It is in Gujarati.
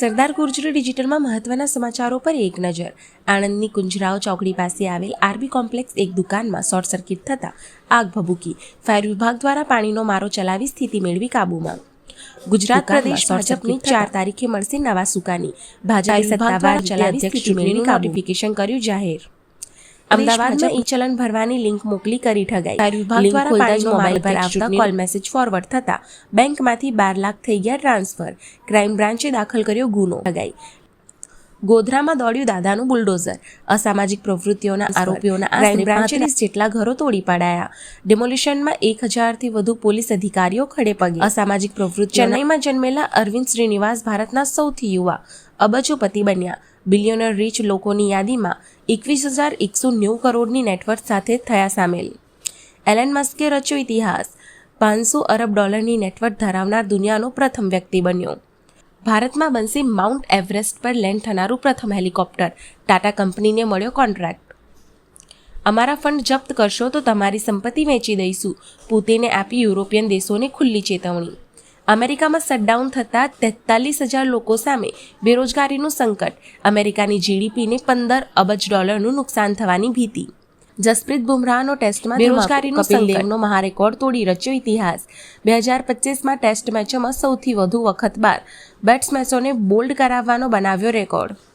સરદાર ગુર્જરી ડિજિટલમાં મહત્વના સમાચારો પર એક નજર. આણંદની કુંજરાવ ચોકડી પાસે આવેલ આરબી કોમ્પ્લેક્સ એક દુકાનમાં શોર્ટ સર્કિટ થતાં આગ ભભૂકી. ફાયર વિભાગ દ્વારા પાણીનો મારો ચલાવી સ્થિતિ મેળવી કાબૂમાં. ગુજરાત પ્રદેશ ભાજપની ચાર તારીખે મળશે નવા સુકાની. ભાજપે સત્તાવાર ચલાવી સ્થિતિ મેળવી નોટિફિકેશન કર્યું જાહેર. અમદાવાદમાં ઈ ચલણ ભરવાની લિંક મોકલી કરી ઠગાઈ. વિભાગ દ્વારા પાણીનો મોબાઈલ પર આવતા કોલ મેસેજ ફોરવર્ડ થતા બેંકમાંથી બાર લાખ થઈ ગયા ટ્રાન્સફર ક્રાઇમ બ્રાન્ચે દાખલ કર્યો ગુનો. ઠગાઈ. ગોધરામાં દોડ્યું દાદાનું બુલડોઝર. અસામાજિક પ્રવૃત્તિઓના આરોપીઓના ક્રાઇમ બ્રાન્ચે જેટલા ઘરો તોડી પાડાયા. ડિમોલિશનમાં એક હજારથી વધુ પોલીસ અધિકારીઓ ખડે પગે. અસામાજિક પ્રવૃત્તિ ચેન્નઈમાં જન્મેલા અરવિંદ શ્રીનિવાસ ભારતના સૌથી યુવા અબજોપતિ બન્યા. બિલિયોનર રીચ લોકોની યાદીમાં એકવીસ હજાર એકસો નેવું કરોડની નેટવર્થ સાથે થયા સામેલ. એલન મસ્કે રચ્યો ઇતિહાસ. પાંચસો અરબ ડોલરની નેટવર્થ ધરાવનાર દુનિયાનો પ્રથમ વ્યક્તિ બન્યો. ભારતમાં બનશે માઉન્ટ એવરેસ્ટ પર લેન્ડ થનારું પ્રથમ હેલિકોપ્ટર. ટાટા કંપનીને મળ્યો કોન્ટ્રાક્ટ. અમારા ફંડ જપ્ત કરશો તો તમારી સંપત્તિ વેચી દઈશું. પુતિને આપી યુરોપિયન દેશોને ખુલ્લી ચેતવણી. અમેરિકામાં શટડાઉન થતાં તેતાલીસ હજાર લોકો સામે બેરોજગારીનું સંકટ. અમેરિકાની જીડીપીને પંદર અબજ ડોલરનું નુકસાન થવાની ભીતિ. જસપ્રીત બુમરાહનો ટેસ્ટમાં બેરોજગારીનો સંકટનો મહારેકોર્ડ તોડી રચ્યો ઇતિહાસ. બે હજાર પચીસમાં ટેસ્ટ મેચોમાં સૌથી વધુ વખત બાર. બેટ્સમેનોને બોલ્ડ કરાવવાનો બનાવ્યો રેકોર્ડ.